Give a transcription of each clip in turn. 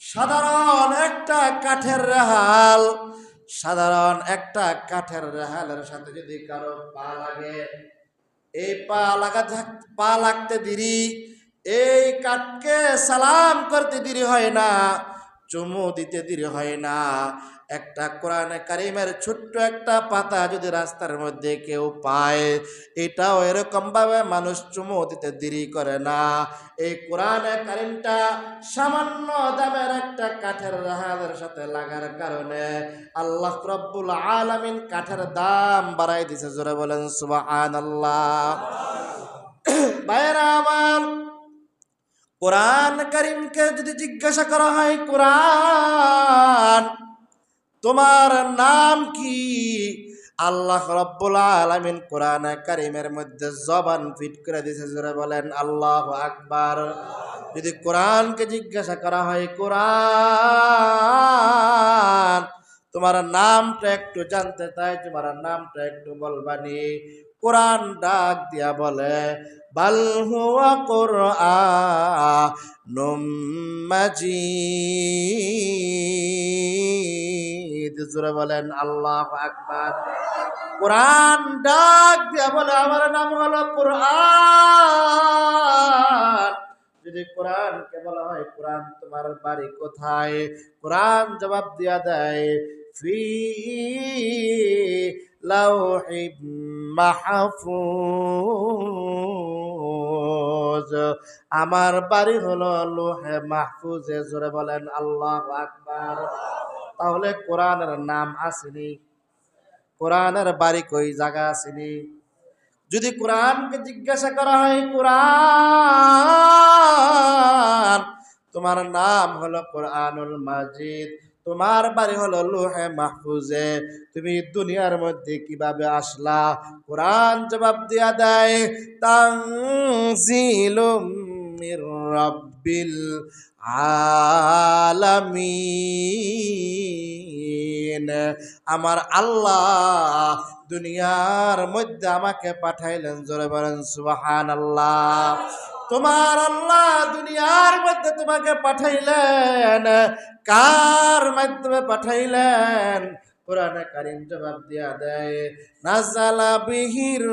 সাধারণ একটা কাঠের রেহাল, সাধারণ একটা কাঠের রেহালের সাথে যদি কারও পা লাগে, এই পা লাগা পা লাগতে দেরি, এই কাঠকে সালাম করতে দেরি হয় না, চুমু দিতে দেরি হয় না একটা কোরআনে কারিমের ছোট্ট একটা পাতা যদি রাস্তার মধ্যে কেউ পায়, এটাও এরকম ভাবে মানুষ চুমু দিতে দেরি করে না। এই কোরআনে কারিমটা সামান্য দামের একটা কাঠের রাহালের সাথে লাগার কারণে আল্লাহ রব্বুল আলামিন কাঠের দাম বাড়াই দিছে, জোরে বলেন সুবহানাল্লাহ। বাইরা আমার, কোরআন করিমকে যদি জিজ্ঞাসা করা হয়, কোরআন তোমার নাম কি? আল্লাহ রব্বুল আলামিন কোরআন কারিমের মধ্যে জবান ফিট করে দিয়েছে, জোরে বলেন আল্লাহ আকবার। যদি কোরআনকে জিজ্ঞাসা করা হয়, কোরআন, তোমার নামটা একটু জানতে চাই, তোমার নামটা একটু বলবানি। কোরআন ডাক দিয়া বলে, বাল হুয়া কোরআনুম মাজিদ। জোরে বলেন, আল্লাহ আকবার। কোরআন ডাক দিয়া বলে, আমার নাম হলো কোরআন। যদি কোরআনকে বলা হয়, কোরআন, তোমার বাড়ি কোথায়? কোরআন জবাব দিয়া দেয়, ফি লাউহি মাহফুজ। আমার বাড়ি হলো লোহে মাহফুজে, জোরে বলেন, আল্লাহ আকবার। তাহলে কোরআনের নাম আসেনি। কোরআনের বাড়ি কই, জায়গা আসেনি। যদি কোরআনকে জিজ্ঞাসা করা হয়, কোরআন, তোমার নাম হলো কোরআনুল মাজিদ, তোমার বাড়ি হলো লোহে মাহফুজে, তুমি দুনিয়ার মধ্যে কীভাবে আসলা? কোরআন জবাব দিয়া দেয় মির রাব্বিল আলামিন। আমার আল্লাহ দুনিয়ার মধ্যে আমাকে পাঠাইলেন, জোরে বলেন সুবাহান আল্লাহ তোমার আল্লাহ দুনিয়ার মধ্যে তোমাকে পাঠাইলেন, কার মাধ্যমে পাঠাইলেন? কোরআন কারিম জবাব দিয়া দেয় নাজালা বিহির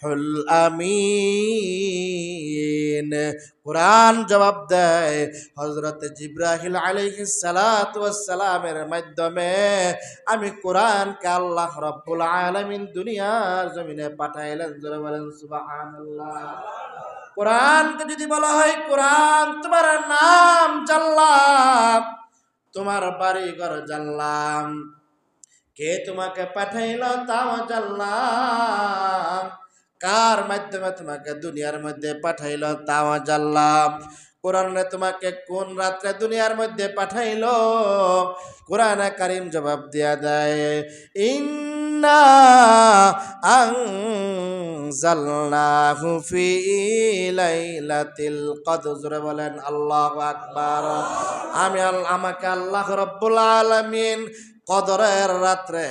হুল আমিন। কোরআন জবাব দেয় হজরত জিব্রাহিল আলাইহিস সালাতু সালামের মাধ্যমে, আমি কোরআনকে আল্লাহ রব্বুল আলামিন দুনিয়ার জমিনে পাঠাইলেন। জোরে বলেন, সুবহানাল্লাহ। কোরআনকে যদি বলা হয়, কোরআন, তোমার নাম জানলাম। তোমার বাড়ি ঘর জানলাম। কে তোমাকে পাঠাইল তাও জানলাম। কার মাধ্যমে তোমাকে দুনিয়ার মধ্যে পাঠাইল তাও জানলাম। কোরআনে তোমাকে কোন রাত্রে দুনিয়ার মধ্যে পাঠাইল? কোরআনে কারিম জবাব দিয়া দেয় বলেন, আল্লাহু আমি আমাকে আল্লাহ রব্বুল আলামিন কদরের রাত্রে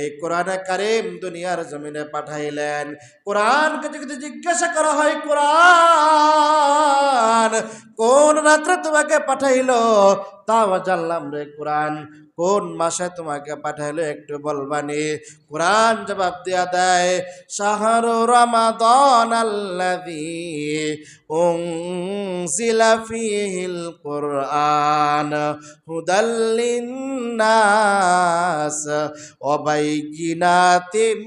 এই কোরআনে কারিম দুনিয়ার জমিনে পাঠাইলেন। কোরআনকে যদি জিজ্ঞাসা করা হয়, কোরআন কোন রাত্রে তোমাকে পাঠাইলো? তাও জানলাম রে কোরআন কোন মাসে তোমাকে পাঠাইলো একটু বলবানি? কোরআন জবাব দিয়া দেয়, শাহরু রমাদান আল্লাযী উনজিলা ফীহিল কুরআন হুদাল লিন্নাস ওয়া বাইয়িনাতিম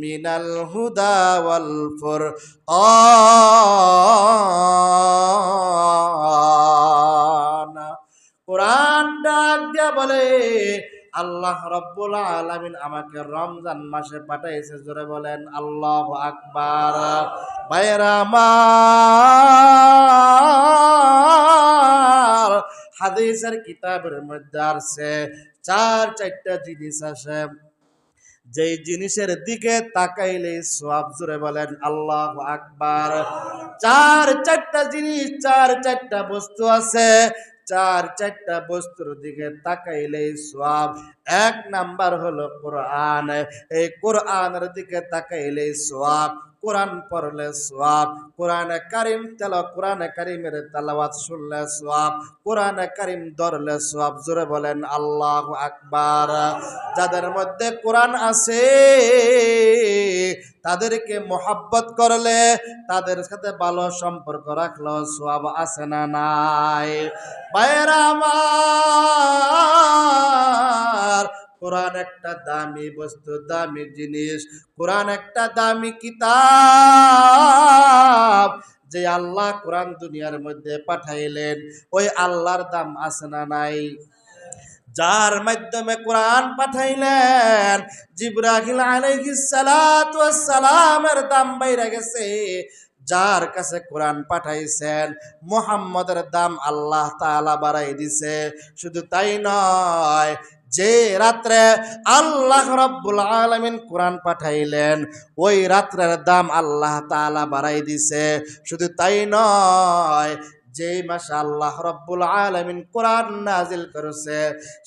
মিনাল হুদা কোরআন ডাক দিয়া বলে, আল্লাহ রব্বুল আলামিন আমাকে রমজান মাসে পাঠাইছে। জোরে বলেন, আল্লাহ আকবার। বাইরা আমার হাদিসের কিতাবের মধ্যে আছে চার, চারটা জিনিস আছে যেই জিনিসের দিকে তাকাইলে সব জোরে বলেন, আল্লাহ আকবার। চার, চারটা জিনিস, চার, চারটা বস্তু আছে। চার, চারটা বস্তুর দিকে তাকাইলে সব এক নাম্বার হলো কোরআন। এই কোরআনের দিকে তাকাইলে সব কোরআন পড়লে সোয়াব কোরআনে কারিম তেল, কোরআনে কারিমের তেলাওয়াত শুনলে সোয়াব কোরআনে কারিম ধরলে সোয়াব জোরে বলেন, আল্লাহ আকবার। যাদের মধ্যে কোরআন আছে তাদেরকে মোহাব্বত করলে তাদের সাথে ভালো সম্পর্ক রাখল সোয়াব আছে না নাই? বাইরা কোরআন একটা দামি বস্তু, দামি জিনিস। কোরআন একটা দামি কিতাব যে আল্লাহ কোরআন দুনিয়ার মধ্যে পাঠাইলেন। ওই আল্লাহর দাম আছে না নাই? যার মাধ্যমে কোরআন পাঠাইলেন, জিব্রাহিল সালামের দাম বাইরে গেছে। যার কাছে কোরআন পাঠাইছেন, মুহাম্মদের দাম আল্লাহ তাআলা বাড়াই দিছে। শুধু তাই নয়, যে রাত্রে আল্লাহ রব্বুল আলমিন কোরআন পাঠাইলেন, ওই রাত্রের দাম আল্লাহ তাআলা বাড়াই দিছে। শুধু তাই নয় যে মাসে আল্লাহ রব্বুল আলমিন কোরআন নাজিল করেছে,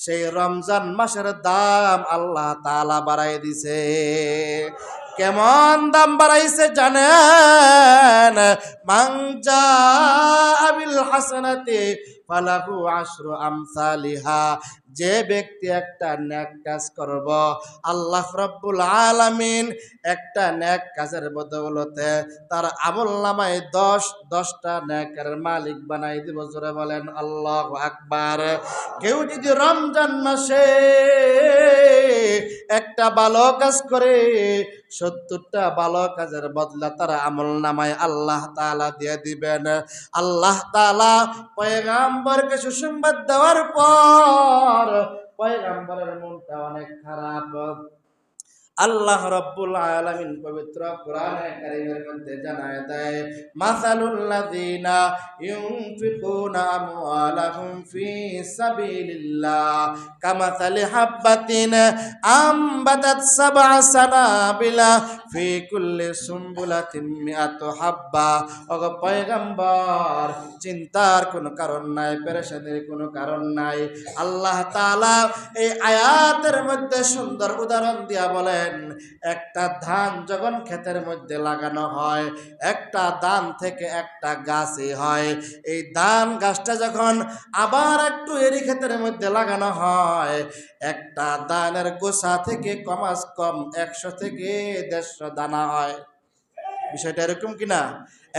সেই রমজান মাসের দাম আল্লাহ তালা বাড়াই দিছে। কেমন দাম বাড়াইছে জানেন? মাংজা আবিল হাসানাতে ফালাহু আশরু আমসালিহা। যে ব্যক্তি একটা ন্যাক কাজ করব, আল্লাহ রব্বুল আলামিন একটা ন্যাক কাজের বদৌলতে তার আমল নামায় দশ, দশটা ন্যাকের মালিক বানাই দিব। জোরে বলেন, আল্লাহ আকবার। কেউ যদি রমজান মাসে একটা ভালো কাজ করে, সত্তরটা ভালো কাজের বদলা তারা আমল নামায় আল্লাহ তাআলা দিয়ে দিবেন। আল্লাহ তাআলা পয়গাম্বরকে সুসংবাদ দেওয়ার পর পয়গাম্বরের মনটা অনেক খারাপ। আল্লাহ রব্বুল আলামিন পবিত্র কোরআনে কারীমের মধ্যে জানায় দেয়, মাসালুল্লাযীনা ইউনফিকুনা আমওয়ালাহুম ফি সাবিলিল্লাহ, কামাসালি হাববাতিন আমবাতাত সাবআ সানাবিলা হাব্বা। চিন্তার কোনো কারণ নাই, পেরেশানির কোনো কারণ নাই। আল্লাহ তাআলা এই আয়াতের মধ্যে সুন্দর উদাহরণ দিয়া বলেন, একটা ধান যখন ক্ষেতের মধ্যে লাগানো হয়, একটা ধান থেকে একটা গাছই হয়। এই ধান গাছটা যখন আবার একটু এরি ক্ষেতের মধ্যে লাগানো হয় একটা দানের গোসা থেকে কমাস কম একশো থেকে দেড়শো দানা হয়। বিষয়টা এরকম কিনা?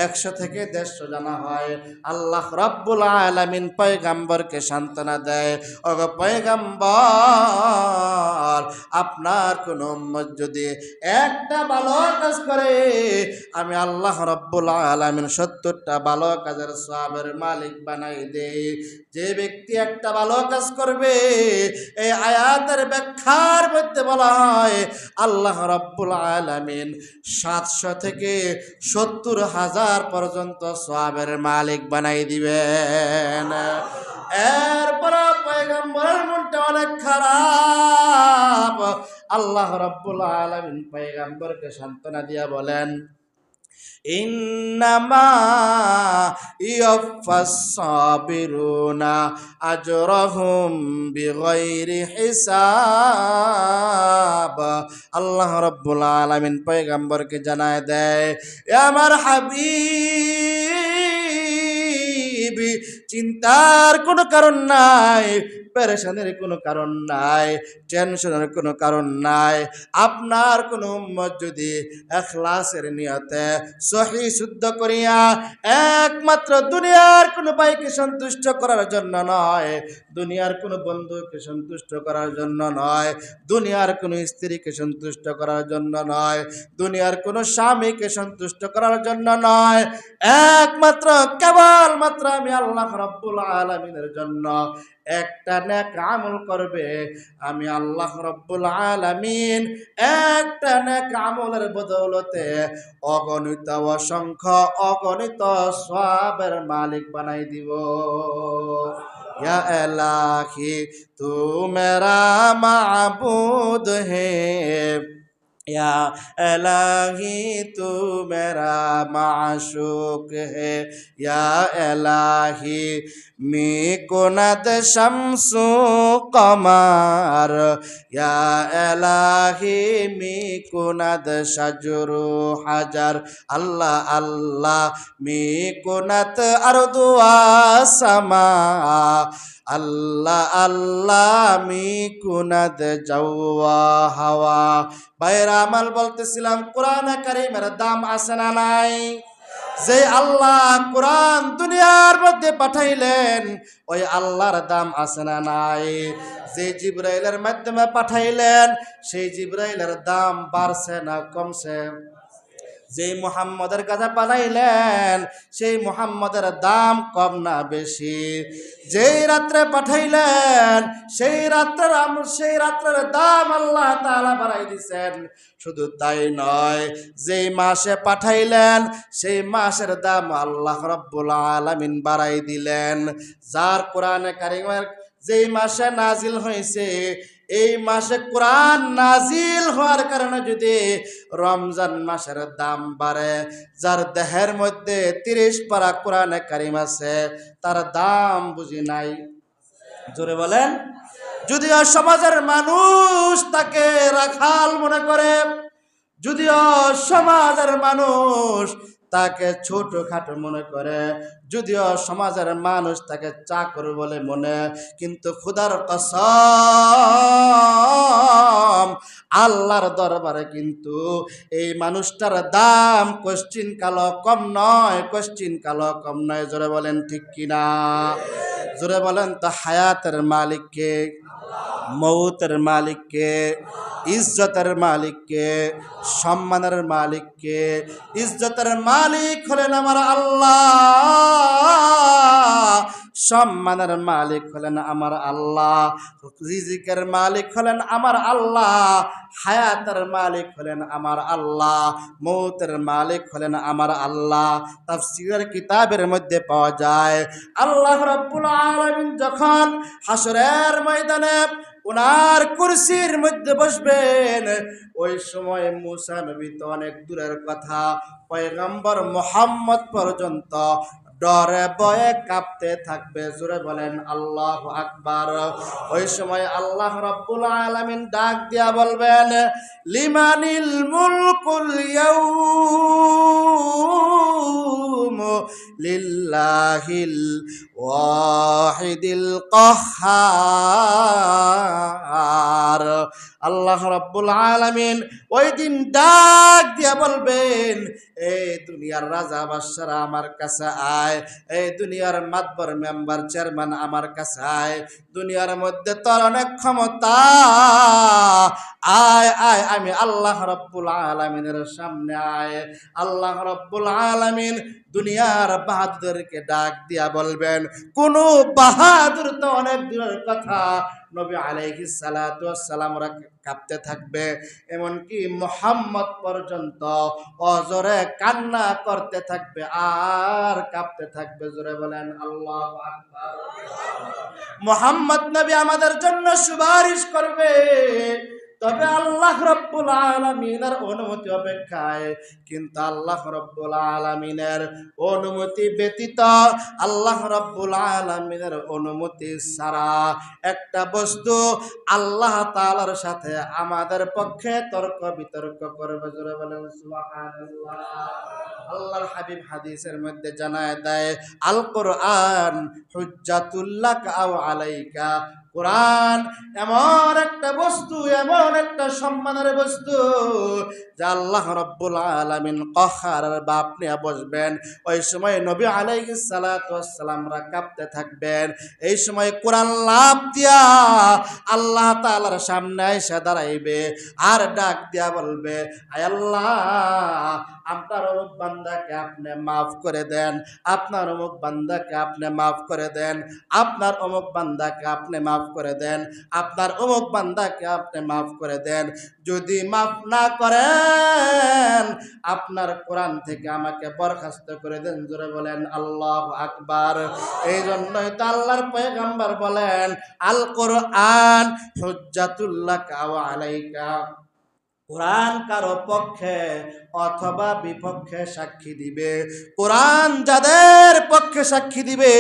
একশো থেকে দেড়শো জানা হয়। আল্লাহ রব্বুল আলামিন পয়গাম্বরকে সান্ত্বনা দেয়। অগ পয়গাম্বর, আপনার কোন যদি একটা ভালো কাজ করে, আমি আল্লাহ রব্বুল আলামিন সত্তরটা ভালো কাজের সবের মালিক বানাই দেই। যে ব্যক্তি একটা ভালো কাজ করবে, এই আয়াতের ব্যাখ্যার মধ্যে বলা হয়, আল্লাহ রব্বুল আলামিন সাতশো থেকে সত্তর হাজার পর্যন্ত সবের মালিক বানাই দিবেন। এরপর পয়গম্বরের মনটা অনেক খারাপ। আল্লাহ রব্বুল আলমিন পয়গম্বরকে সান্ত্বনা দিয়া বলেন ইন্নামা আল্লাহ রাব্বুল আলামিন পয়গম্বরকে জানায় দেয় আমার হাবিব চিন্তার কোনো কারণ নাই। পেরেশানের কোনো কারণ নাই টেনশনের কোনো কারণ নাই। আপনার কোনো উম্মত যদি এখলাসের নিয়তে সহি, শুদ্ধ করিয়া একমাত্র দুনিয়ার কোনো ভাইকে সন্তুষ্ট করার জন্য নয়, দুনিয়ার কোনো বন্ধুকে সন্তুষ্ট করার জন্য নয়, দুনিয়ার কোনো স্ত্রীকে সন্তুষ্ট করার জন্য নয়, দুনিয়ার কোনো স্বামীকে সন্তুষ্ট করার জন্য নয়, একমাত্র কেবলমাত্র আমি আল্লাহ রব্বুল আলমিনের জন্য। একটা ন্যাক আমল করবে। আমি আল্লাহ রব্বুল আলামিন একটা ন্যাক আমলের বদৌলতে অগণিত অসংখ্য, অগণিত সবের মালিক বানাই দিব। یا الہی تو میرا معبود ہے یا الہی تو میرا معشوق ہے یا الہی می کند شمس قمر یا الہی می کند شجر حجر اللہ اللہ می کند اردو سما আল্লাহ আল্লাহ, আমি কুনাদ যাওয়া হাওয়া। বাইরা আমাল বলতেছিলাম, কোরআন কারিমের দাম আছে না নাই? যে আল্লাহ কোরআন দুনিয়ার মধ্যে পাঠাইলেন, ওই আল্লাহর দাম আছে না নাই? যে জিব্রাইলের মাধ্যমে পাঠাইলেন, সেই জিব্রাইলের দাম বাড়ছে না, কমছে? যে মোহাম্মদের কাছে পাঠাইলেন, সেই মোহাম্মদের দাম কম না বেশি। যেই রাত্রে পাঠাইলেন, সেই রাত্রের সেই রাত্রের দাম আল্লাহ তালা বাড়াই দিছেন। শুধু তাই নয়, যেই মাসে পাঠাইলেন, সেই মাসের দাম আল্লাহ রব্বুল আলামিন বাড়াই দিলেন। যার কোরআনে কারিমের যেই মাসে নাজিল হয়েছে এই মাসে কোরআন নাজিল হওয়ার কারণে যদি রমজান মাসের দাম বাড়ে, যার দেহের মধ্যে তিরিশ পারা কোরআনে কারিম আছে, তার দাম বুঝি নাই। জোরে বলেন। যদিও সমাজের মানুষ তাকে রাখাল মনে করে, যদিও সমাজের মানুষ তাকে ছোট খাটো মনে করে। যদিও সমাজের মানুষ তাকে চাকর বলে মনে, কিন্তু খুদার কসম, আল্লাহর দরবারে কিন্তু এই মানুষটার দাম কোশ্চিন কালো কম নয় কোশ্চিন কালো কম নয়। জোরে বলেন ঠিক কিনা? জোরে বলেন তো হায়াতের মালিককে। মৌতের মালিককে, ইজ্জতের মালিককে, সম্মানের মালিককে, ইজ্জতের মালিক হলেন আমার আল্লাহ। সম্মানের মালিক হলেন আমার আল্লাহ। রিজিকের মালিক হলেন আমার আল্লাহ। হায়াতের মালিক হলেন আমার আল্লাহ। মৌতের মালিক হলেন আমার আল্লাহ। তাফসীরের কিতাবের মধ্যে পাওয়া যায়, আল্লাহ রাব্বুল আলামিন যখন হাসরের ময়দানে ওনার কুরসির মধ্যে বসবেন। ওই সময় মুসা নবী তো অনেক দূরের কথা, পয়গম্বর মোহাম্মদ পর্যন্ত ডরে বয়ে কাঁপতে থাকবে, জোরে বলেন আল্লাহ আকবার। ওই সময় আল্লাহ রাব্বুল ডাক দিয়া বলবেন, লিমানিল মুলকুল লিল্লাহিল ওয়াহিদিল কাহ্হার আল্লাহ রাব্বুল আলামিন ওই দিন ডাক দিয়া বলবেন, এই দুনিয়ার রাজা বাদশারা আমার কাছে আয়, এই দুনিয়ার মাতবর মেম্বার চেয়ারম্যান আমার কাছে আয়, দুনিয়ার মধ্যে তোর অনেক ক্ষমতা, আয় আয়, আমি আল্লাহ রব্বুল আলমিনের সামনে আয়। আল্লাহ রব্বুল আলমিন দুনিয়ার বাহাদুরকে ডাক দিয়া বলবেন কোন বাহাদুর তো অনেক দূরের কথা। নবী আলাইহি সালাতু সালামরা কাঁপতে থাকবে। এমনকি মোহাম্মদ পর্যন্ত অজরে কান্না করতে থাকবে, আর কাঁপতে থাকবে, জোরে বলেন আল্লাহ মোহাম্মদ নবী আমাদের জন্য সুপারিশ করবে। তবে আল্লাহ রব্বুল আলমিনের অনুমতি অপেক্ষায় কিন্তু আল্লাহ রব্বুল আলমিনের অনুমতি ব্যতীত আল্লাহ রব্বুল আলমিনের অনুমতি ছাড়া একটা বস্তু আল্লাহ তালার সাথে আমাদের পক্ষে তর্ক বিতর্ক করবে। জোরে বলেন আল্লাহর হাবিব হাদিসের মধ্যে জানায় দেয় আল কোরআন হুজ্জাতুল্লাহ আলাইকা কোরআন এমন একটা বস্তু, এমন একটা সম্মানের বস্তু যা আল্লাহ রব্বুল আলামিন কহার বা আপনি বসবেন। ওই সময় নবী আলাইহিস সালামরা কাঁপতে থাকবেন। এই সময় কোরআন লাভ দিয়া আল্লাহ তাআলার সামনে এসে দাঁড়াইবে আর ডাক দিয়া বলবে, আয় আল্লাহ, আপনার অমুক বান্দাকে আপনি মাফ করে দেন, আপনার অমুক বান্দাকে আপনি মাফ করে দেন, আপনার অমুক বান্দাকে আপনি মাফ করে দেন। আপনার অমুক বান্দাকে আপনি মাফ করে দেন। যদি মাফ না করেন, আপনার কোরআন থেকে আমাকে বরখাস্ত করে দেন। জোরে বলেন, আল্লাহ আকবার। এই জন্যই তো আল্লাহর পয়গাম্বার বলেন আল কোরআন হুজ্জাতুল্লাহ কাওয়া আলাইকা। কোরআন কারও পক্ষে অথবা বিপক্ষে সাক্ষী দিবে। কোরআন যাদের পক্ষে সাক্ষী দিবে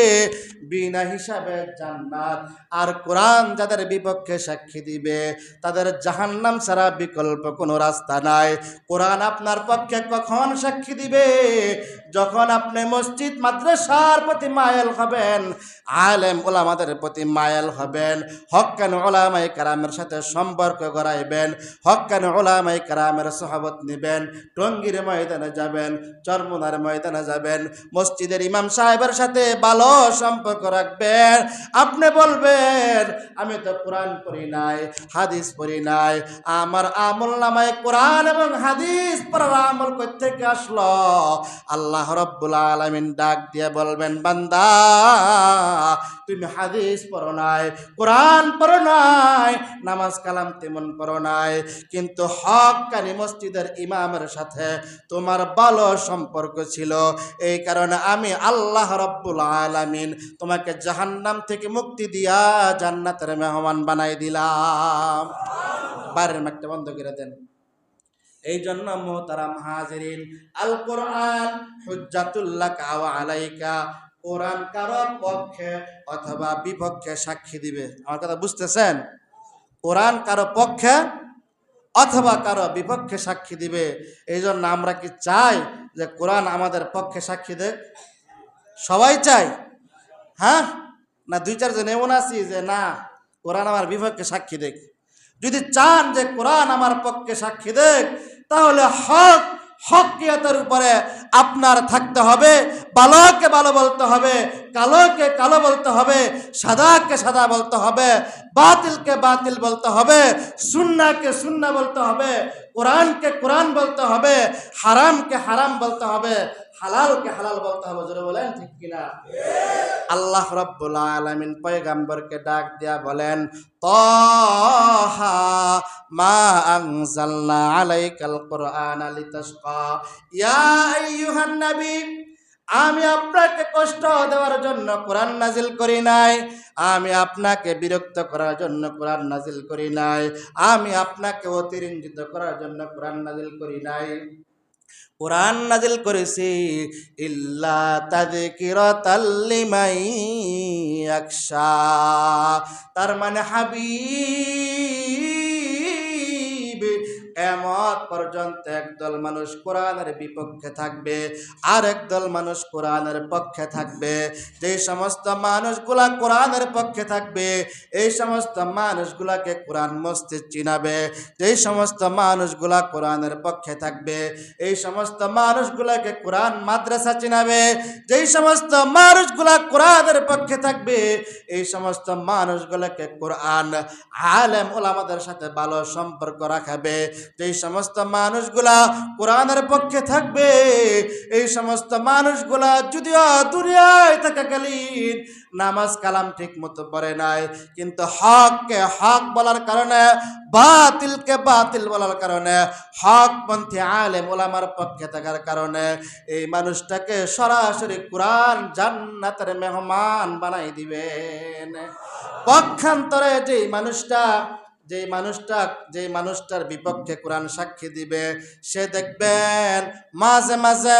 বিনা হিসাবে জান্নাত। আর কোরআন যাদের বিপক্ষে সাক্ষী দিবে, তাদের জাহান্নাম ছাড়া বিকল্প কোনো রাস্তা নাই। কোরআন আপনার পক্ষে কখন সাক্ষী দিবে? যখন আপনি মসজিদ, মাদ্রাসার প্রতি মায়াল হবেন, আলেম ওলামাদের প্রতি মায়াল হবেন, হকান ওলামাই কারামের সাথে সম্পর্ক গড়াইবেন, হকান ওলামাই কারামের সহাবত নেবেন, টঙ্গির ময়দানে যাবেন, চরমুনার ময়দানে যাবেন, মসজিদের ইমাম সাহেবের সাথে ভালো সম্পর্ক রাখবেন। আপনি বলবেন, আমি তো কোরআন পড়ি নাই, হাদিস পড়ি নাই, আমার আমল নামায় কোরআন এবং হাদিস পড়ার আমল থেকে আসলো? আল্লাহ রব্বুল আলমিন ডাক দিয়ে বলবেন, বান্দা, তুমি হাদিস পড়ো নাই, কোরআন পড়ো নাই, নামাজ কালাম তেমন পড়ো নাই, কিন্তু হকানি মসজিদের ইমামের সাথে তোমার ভালো সম্পর্ক ছিল। এই কারণে আমি আল্লাহ রব্বুল আলামিন তোমাকে জাহান্নাম থেকে মুক্তি দিয়া জান্নাতের মেহমান বানাই দিলাম। বাইরের মাঠটা বন্ধ করে দেন। এই জন্য মোহতারাম হাজিরিন আল কোরআন হুজ্জাতুল্লাহ কাওয়া আলাইকা, কোরআন কারও পক্ষে অথবা বিপক্ষে সাক্ষী দিবে। আমার কথা বুঝতেছেন? কোরআন কারও পক্ষে অথবা কারও বিপক্ষে সাক্ষী দিবে। এই জন্য আমরা কি চাই যে কোরআন আমাদের পক্ষে সাক্ষী দেখ সবাই চাই? হ্যাঁ? না, দুই চারজন এমন আছি যে, না, কোরআন আমার বিপক্ষে সাক্ষী দেখ। যদি চান যে কোরআন আমার পক্ষে সাক্ষী দেখ, তাহলে হক হকিয়তের উপরে আপনার থাকতে হবে ভালোকে ভালো বলতে হবে, কালোকে কালো বলতে হবে, সাদাকে সাদা বলতে হবে, বাতিলকে বাতিল বলতে হবে, সুন্নাকে সুন্না বলতে হবে, কোরআনকে কোরআন বলতে হবে, হারামকে হারাম বলতে হবে, হালালকে হালাল বলতে হবে, জোরে বলেন, ঠিক কিনা? আল্লাহ রব্বুল আলামিন পয়গাম্বরকে ডাক দিয়া বলেন, তহা মা আনজালনা আলাইকাল কোরআন লিতাশকা। ইয়া আইয়ুহান আমি আপনাকে কষ্ট দেওয়ার জন্য কোরআন নাজিল করি নাই। আমি আপনাকে বিরক্ত করার জন্য কোরআন নাজিল করি নাই। আমি আপনাকে অতিরঞ্জিত করার জন্য কোরআন নাজিল করি নাই। কোরআন নাজিল করেছি, ইল্লা তাযকিরাতাল লিমাই ইয়াখশা। তার মানে হাবিব কেমত পর্যন্ত একদল মানুষ কোরআনের বিপক্ষে থাকবে, আর একদল মানুষ কোরআনের পক্ষে থাকবে। যে সমস্ত মানুষগুলা কোরআনের পক্ষে থাকবে, এই সমস্ত মানুষগুলাকে কোরআন মসজিদ চিনাবে। যেই সমস্ত মানুষগুলা কোরআনের পক্ষে থাকবে, এই সমস্ত মানুষগুলাকে কোরআন মাদ্রাসা চিনাবে। যেই সমস্ত মানুষগুলা কোরআনের পক্ষে থাকবে, এই সমস্ত মানুষগুলাকে কোরআন আলেম ওলামাদের সাথে ভালো সম্পর্ক রাখাবে। যেই সমস্ত মানুষগুলা কোরআনের পক্ষে থাকবে, এই সমস্ত মানুষগুলা যদিও দুনিয়ায় থাকাকালীন নামাজ কালাম ঠিক মতো পড়ে নাই, কিন্তু হককে হক বলার কারণে, বাতিলকে বাতিল বলার কারণে হকপন্থী আলেম ওলামার পক্ষে থাকার কারণে, এই মানুষটাকে সরাসরি কোরআন জান্নাতের মেহমান বানাই দিবেন। পক্ষান্তরে যেই মানুষটা যেই মানুষটা, যেই মানুষটার বিপক্ষে কোরআন সাক্ষী দিবে, সে দেখবেন মাঝে মাঝে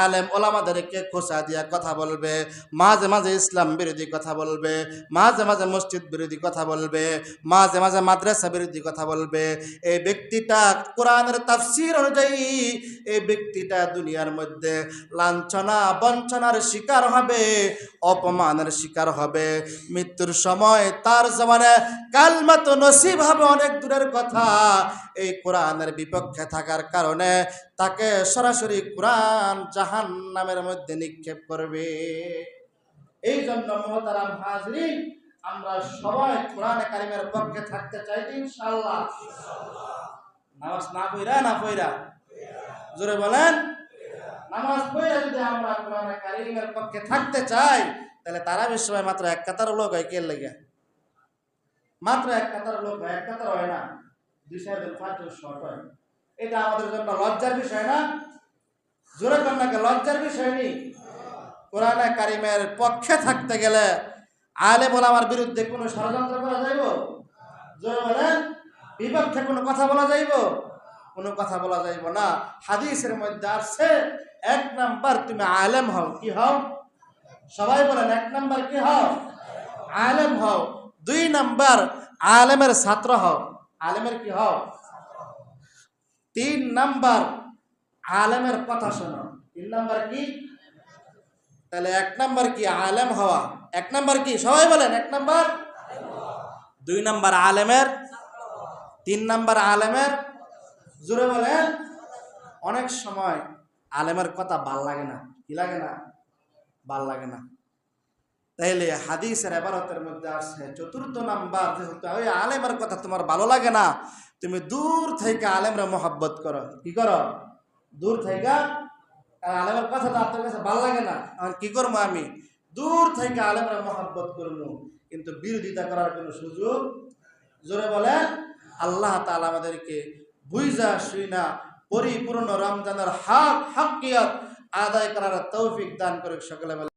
আলেম ওলামাদেরকে খোসা দিয়া কথা বলবে, মাঝে মাঝে ইসলাম বিরোধী কথা বলবে, মাঝে মাঝে মসজিদ বিরোধী কথা বলবে, মাঝে মাঝে মাদ্রাসা বিরোধী কথা বলবে। এই ব্যক্তিটা কোরআনের তাফসির অনুযায়ী এই ব্যক্তিটা দুনিয়ার মধ্যে লাঞ্ছনা, বঞ্চনার শিকার হবে, অপমানের শিকার হবে। মৃত্যুর সময় তার জমানে কালমাত নসিব হবে অনেক দূরের কথা এই কোরআনের বিপক্ষে থাকার কারণে তাকে সরাসরি কোরআন জাহান নামের মধ্যে নিক্ষেপ করবে। এই জন্য মহতারাম হাজরিন আমরা সবাই কোরআনে কারিমের পক্ষে থাকতে চাই নামাজ না পইরা না পইরা জোরে বলেন। নামাজ পড়ে যদি আমরা কোরআনে কারিমের পক্ষে থাকতে চাই, তাহলে তারা সময় মাত্র এক কাতার লোক হয়, কে লেগে? মাত্র এক কাতার লোক হয়, এক কাতার হয় না। দুই সাইড পাঁচজন শর্ট হয়। এটা আমাদের জন্য লজ্জার বিষয় না? জোরে কন্যাকে লজ্জার বিষয় নেই। কোরআনে কারিমের পক্ষে থাকতে গেলে আলে বলে আমার বিরুদ্ধে কোনো ষড়যন্ত্র করা যাইব? জোরে বলেন, বিপক্ষে কোনো কথা বলা যাইব? কোনো কথা বলা যাইব না। হাদিসের মধ্যে আসছে এক নাম্বার তুমি আলেম হও, কি হও? সবাই বলেন, এক নাম্বার কি হও? আলেম হও। দুই নাম্বার আলেমের ছাত্র হও। আলেমের কি হও? তিন নাম্বার আলেমের কথা শোনো। তিন নাম্বার কি? তাহলে এক নাম্বার কি আলেম হওয়া? এক নাম্বার কি? সবাই বলেন, এক নাম্বার। দুই নাম্বার আলেমের। তিন নাম্বার আলেমের। জোরে বলেন। অনেক সময় আলেমের কথা ভালো লাগে না। কি লাগে না? ভালো লাগে না। তাইলে হাদিসের এবারতের মধ্যে আসছে চতুর্থ নাম্বার, যেহেতু ওই আলেমের কথা তোমার ভালো লাগে না, তুমি দূর থেকে আলেমরা মোহাব্বত করো। কি করো? দূর থেকে? আলেমের কথা তো আপনার কাছে ভালো লাগে না। আর কি করব আমি? দূর থেকে আলেমরা মোহাব্বত করব। কিন্তু বিরোধিতা করার কোনো সুযোগ জোরে বলে, আল্লাহ তালা আমাদেরকে বুঝা, শুইনা, পরিপূর্ণ রমজানের হক, হকিয়ত আদায় করার তৌফিক দান করে সকলে